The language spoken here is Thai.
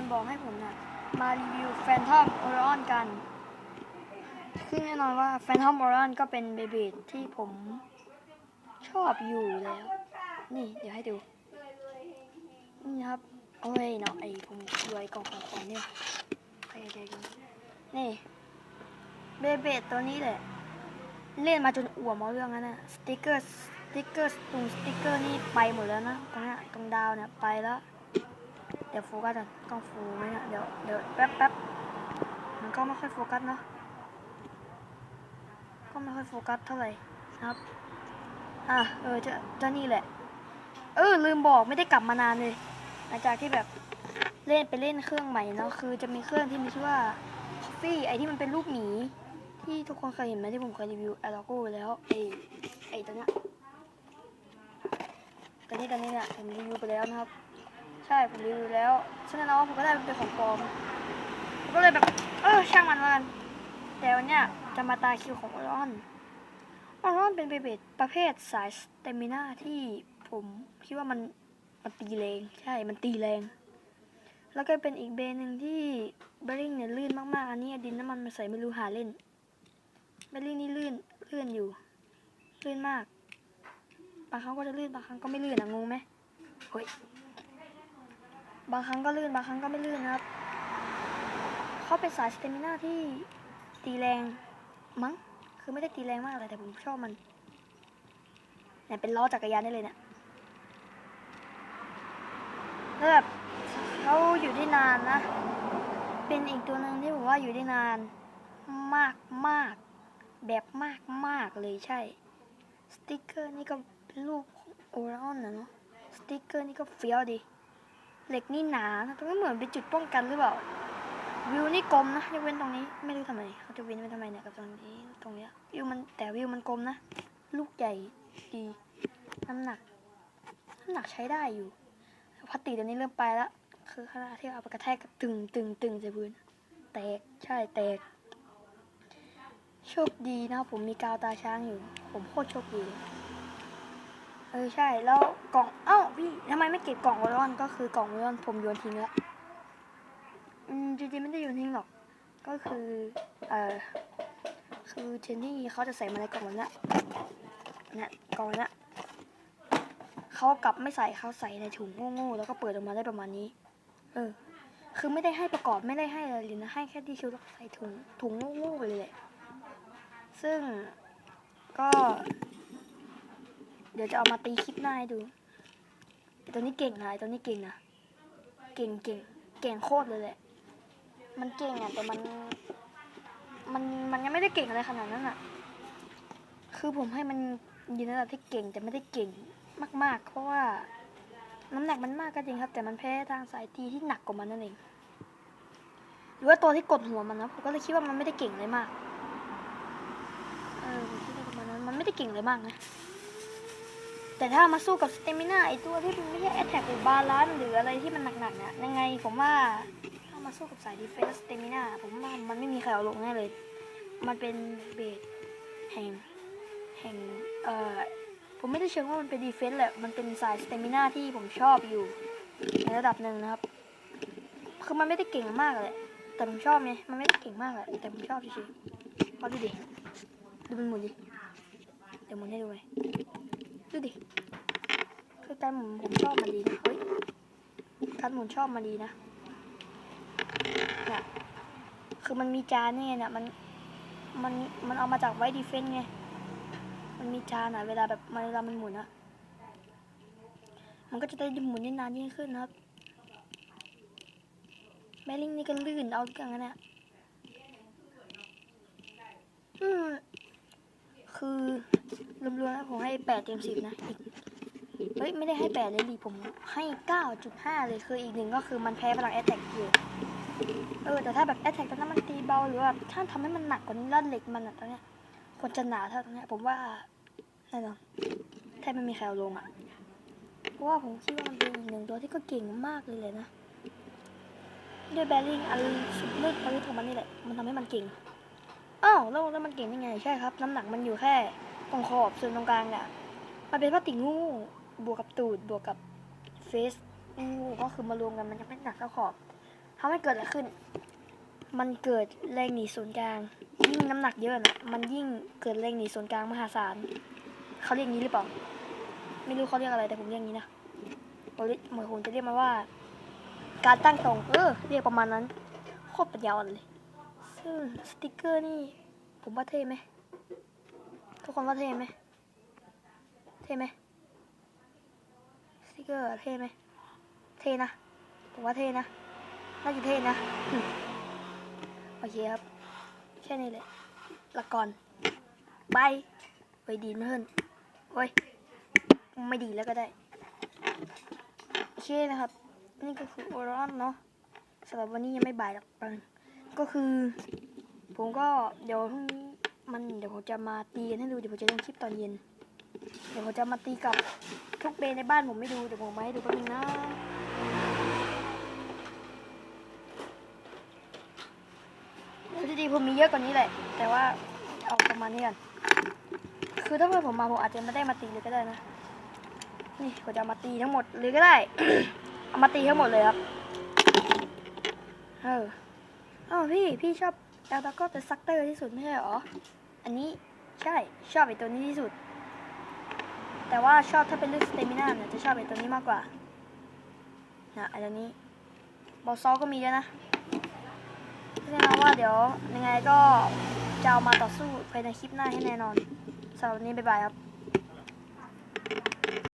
คนบอกให้ผมเนี่ยมารีวิวแฟนทอมโอรอนกัน ซึ่งแน่นอนว่าแฟนทอมโอรอนก็เป็นเบบีที่ผมชอบอยู่แล้ว นี่เดี๋ยวให้ดู นี่ครับโอ้ยเนาะไอผมรวยกล่องของของเนี่ยใครใจกันนี่เบเบตัวนี้แหละ เล่นมาจนอ่วมเอาเรื่องนั้นนะสติกเกอร์สติกเกอร์ตรงสติกเกอร์นี่ไปหมดแล้วนะตรงนี้ตรงดาวเนี่ยไปแล้ว เดี๋ยวโฟกัสก่อนกล้องโฟไหมเนี่ยเดี๋ยวเดี๋ยวแป๊บแป๊บมันก็ไม่ค่อยโฟกัสเนาะก็ไม่ค่อยโฟกัสเท่าไหร่ครับอะเออจะจ้านี่แหละ เออลืมบอกไม่ได้กลับมานานเลยหลังจากที่แบบเล่นไปเล่นเครื่องใหม่เนาะคือจะมีเครื่องที่มีชื่อว่า Coffee ไอที่มันเป็นรูปหมีที่ทุกคนเคยเห็นไหมที่ผมเคยรีวิวแอลโก้แล้วไอไอตัวเนี้ยตัวนี้ตัวนี้เนี่ยผมรีวิวไปแล้วนะครับ ใช่ผมรีวิวแล้วฉะนั้นแล้วผมก็ได้เป็นของปลอมผมก็เลยแบบ เออช่างมันละกันแต่วันเนี้ยจะมาตาคิวของออรอนออรอนเป็นเบเบดประเภทสายสเตมินาที่ผมคิดว่ามันมันตีแรงใช่มันตีแรง แล้วก็เป็นอีกเบนหนึ่งที่เบลลิงเนี่ยลื่นมากๆ อันนี้ดินน้ำมันมาใส่ไม่รู้หาเล่นเบลลิงนี่ลื่นลื่นอยู่ลื่นมากบางครั้งก็จะลื่นบางครั้งก็ไม่ลื่นอะงงไหมเฮ้ย บางครั้งก็ลื่นบางครั้งก็ไม่ลื่นนะครับ เขาเป็นสายสเตมินาที่ตีแรงมั้ง คือไม่ได้ตีแรงมากเลยแต่ผมชอบมันเนี่ยเป็นล้อจักรยานได้เลยเนี่ยแล้วแบบเขาอยู่ได้นานนะ เป็นอีกตัวหนึ่งที่ผมว่าอยู่ได้นานมากมากแบบมากมากเลยใช่ สติกเกอร์นี่ก็เป็นรูปของโอรอนนะเนาะ สติกเกอร์นี่ก็เฟี้ยวดี เหล็กนี่หนาตรงนี้เหมือนเป็นจุดป้องกันหรือเปล่า วิวนี่กลมนะยกเว้นตรงนี้ ไม่รู้ทำไมเขาจะเว้นไว้ทำไมเนี่ยกับตรงนี้ตรงเนี้ยวิวมันแต่วิวมันกลมนะ ลูกใหญ่ดีน้ำหนักน้ำหนักใช้ได้อยู่พลาสติกตัวนี้เริ่มไปแล้วคือขณะที่เอาไปกระแทกกับตึงตึงตึงใส่พื้นแตกใช่แตก โชคดีนะผมมีกาวตาช้างอยู่ ผมโคตรโชคดีเลย เออใช่แล้วกล่องเอ้าพี่ทำไมไม่เก็บกล่องโอรอนก็คือกล่องโอรอนผมโยนทิ้งแล้วอืมจริงๆไม่ได้โยนทิ้งหรอก ก็คือเออคือเทนนี่เขาจะใส่มาในกล่องนี้นี่ยกล่องนี้ยเขากลับไม่ใส่เขาใส่ในถุงโง่ๆแล้วก็เปิดออกมาได้ประมาณนี้ เออ คือไม่ได้ให้ประกอบไม่ได้ให้อะไรเลยนะให้แค่ที่ชิวแล้วใส่ถุงถุงโง่ๆไปเลยแหละซึ่งก็ เดี๋ยวจะเอามาตีคลิปหน้าให้ดูไอ้ตัวนี้เก่งนะตัวนี้เก่งนะ เก่งเก่งเก่งโคตรเลยแหละ มันเก่งอะแต่มัน มันมันยังไม่ได้เก่งอะไรขนาดนั้นอะ คือผมให้มันยืนระดับที่เก่งแต่ไม่ได้เก่งมาก ๆ เพราะว่าน้ำหนักมันมากก็จริงครับ แต่มันแพ้ทางสายตีที่หนักกว่ามันนั่นเอง หรือว่าตัวที่กดหัวมันนะผมก็เลยคิดว่ามันไม่ได้เก่งเลยมาก เออคิดว่ามาณนั้นมันไม่ได้เก่งเลยมากนะ แต่ถ้ามาสู้กับสเตมิน่าไอตัวที่มันไม่ใช่แอตแทกหรือบาลานซ์หรืออะไรที่มันหนักๆเนี่ยยังไงผมว่าถ้ามาสู้กับสายดีเฟนส์สเตมิน่าผมว่ามันไม่มีใครเอาลงแน่เลย มันเป็นเบสแห่งแห่งเอ่อผมไม่ได้เชิงว่ามันเป็นดีเฟนส์แหละ มันเป็นสายสเตมิน่าที่ผมชอบอยู่ ในระดับหนึ่งนะครับ คือมันไม่ได้เก่งมากเลย แต่ผมชอบไงมันไม่ได้เก่งมากแหละแต่ผมชอบเฉยๆพราดูดิ ดูมันหมุนดิ เดี๋ยวหมุนให้ดูไหม ดูดิคือการหมุนผมชอบมันดีนะเฮ้ยการหมุนชอบมันดีนะเนี่ยคือมันมีจานนี่ไงเนี่ยมันมันมันเอามาจากไว้ดีเฟนไงมันมีจานอะเวลาแบบมันเวลามันหมุนอะมันก็จะได้หมุนได้นานยิ่งขึ้นนะครับแมลิงนี่ก็ลื่นเอาเรื่องนั้นเนี่ยอืมคือ รวมๆแล้วผมให้แปดเต็มสิบนะอีกเฮ้ย ไม่ได้ให้แปดเลยดิผมให้เก้าจุดห้าเลยคืออีกหนึ่งก็คือมันแพ้พลังแอตแทกอยู่เออ แต่ถ้าแบบแอตแทกตอนนั้นมันตีเบาหรือว่าถ้าทำให้มันหนักกว่านี้แล้วเหล็กมันอะตอนเนี้ยควรจะหนาเท่าตรงเนี้ยผมว่าแน่นอนแทบไม่มีใครเอาลงอะเพราะว่าผมคิดว่ามันเป็นอีกหนึ่งตัวที่ก็เก่งมากเลยเลยนะด้วยแบริ่งอันสุดเลือดอาวุธของมันนี่แหละ มันทำให้มันเก่งอ้าวแล้วแล้วมันเก่งได้ไง ใช่ครับ น้ำหนักมันอยู่แค่ ตรงขอบส่วนตรงกลางเนี่ยมันเป็นพลาสติกงูบวกกับตูดบวกกับเฟสงูก็คือมารวมกันมันจะไม่หนักเท่าขอบทำให้เกิดอะไรขึ้น มันเกิดแรงหนีศูนย์กลาง ยิ่งน้ำหนักเยอะนะมันยิ่งเกิดแรงหนีศูนย์กลางมหาศาลเขาเรียกงี้หรือเปล่า ไม่รู้เขาเรียกอะไรแต่ผมเรียกงี้นะผมเรียกเหมือนผมจะเรียกมันว่า การตั้งตรง เออ เรียกประมาณนั้นโคตรปัญญาอ่อนเลยซึ่งสติกเกอร์นี่ ผมว่าเท่ไหม ทุกคนว่าเท่ไหมเท่ไหมสติกเกอร์เท่ไหมเท่นะผมว่าเท่นะน่าจะเท่นะโอเคครับ แค่นี้เลยละก่อนบายไปดีเพื่อนโอ้ยไม่ดีแล้วก็ได้ โอเคนะครับ นี่ก็คือโอรอนเนาะสำหรับวันนี้ยังไม่บ่ายหรอกปังก็คือ ผมก็เดี๋ยวพรุ่งนี้มันเดี๋ยว ผมจะมาตีให้ดูเดี๋ยวผมจะลงคลิปตอนเย็น เดี๋ยวผมจะมาตีกับทุกเบนในบ้านผมไม่ดูเดี๋ยวผมมาให้ดูแป๊บนึงนะจริงๆผมมีเยอะกว่านี้แหละ แต่ว่าเอาประมาณนี้กันคือถ้าเพื่อนผมมาผมอาจจะไม่ได้มาตีเลยก็ได้นะ นี่ผมจะมาตีทั้งหมดเลยก็ได้ เอามาตีทั้งหมดเลยครับ เอออ้าวพี่พี่ชอบแอลตาโก้แต่ซักเตอร์ที่สุดไม่ใช่หรอ อันนี้ใช่ชอบไอตัวนี้ที่สุด แต่ว่าชอบถ้าเป็นเรื่องสเตมิน่าเนี่ยจะชอบไอตัวนี้มากกว่านะไอตัวนี้บอสซอก็มีด้วนะแน่นอนว่าเดี๋ยวยังไงก็จะเอามาต่อสู้ภายในคลิปหน้าให้แน่นอนสำหรับวันนี้บ๊ายบายครับ